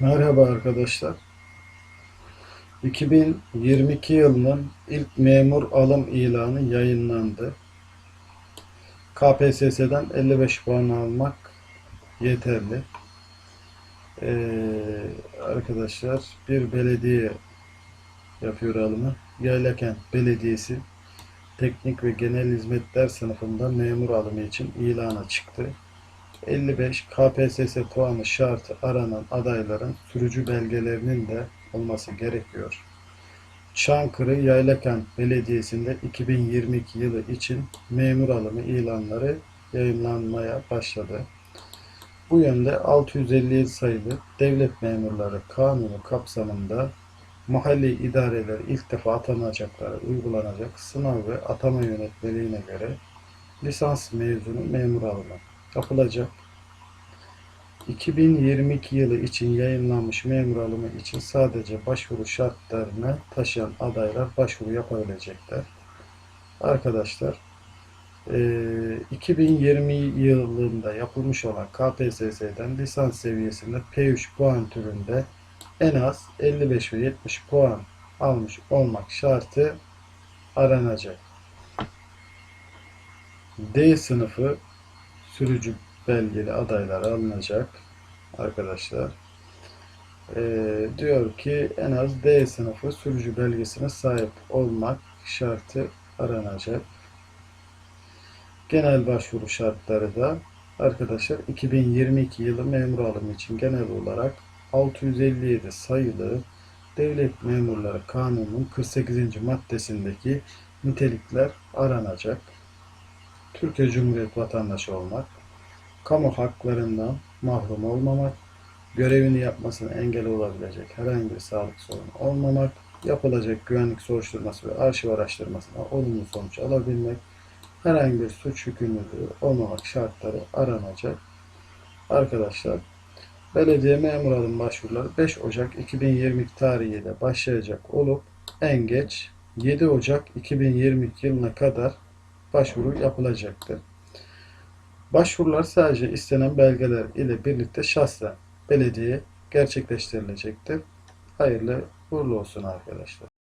Merhaba arkadaşlar. 2022 yılının ilk memur alım ilanı yayınlandı. KPSS'den 55 puan almak yeterli. Ee, arkadaşlar bir belediye yapıyor alımı. Yaylakent Belediyesi Teknik ve Genel Hizmetler sınıfında memur alımı için ilana çıktı. 55 KPSS puanı şartı aranan adayların sürücü belgelerinin de olması gerekiyor. Çankırı Yaylakent Belediyesi'nde 2022 yılı için memur alımı ilanları yayınlanmaya başladı. Bu yönde 657 sayılı devlet memurları kanunu kapsamında mahalli idareler ilk defa atanacakları uygulanacak sınav ve atama yönetmeliğine göre lisans mezunu memur alımı yapılacak. 2022 yılı için yayınlanmış memur alımı için sadece başvuru şartlarını taşıyan adaylar başvuru yapabilecekler. Arkadaşlar eee, 2020 yılında yapılmış olan KPSS'den lisans seviyesinde P3 puan türünde en az 55 ve 70 puan almış olmak şartı aranacak. D sınıfı sürücü belgeli adaylar alınacak arkadaşlar. Ee, diyor ki en az D sınıfı sürücü belgesine sahip olmak şartı aranacak. Genel başvuru şartları da arkadaşlar 2022 yılı memur alımı için genel olarak 657 sayılı Devlet Memurları Kanunu'nun 48. maddesindeki nitelikler aranacak. Türkiye Cumhuriyeti vatandaşı olmak, kamu haklarından mahrum olmamak, görevini yapmasına engel olabilecek herhangi bir sağlık sorunu olmamak, yapılacak güvenlik soruşturması ve arşiv araştırmasına olumlu sonuç alabilmek, herhangi bir suç yükümlülüğü olmamak şartları aranacak. Arkadaşlar, belediye memur alım başvuruları 5 Ocak 2022 tarihiyle başlayacak olup en geç 7 Ocak 2022 yılına kadar başvuru yapılacaktır. Başvurular sadece istenen belgeler ile birlikte şahsen belediye gerçekleştirilecektir. Hayırlı uğurlu olsun arkadaşlar.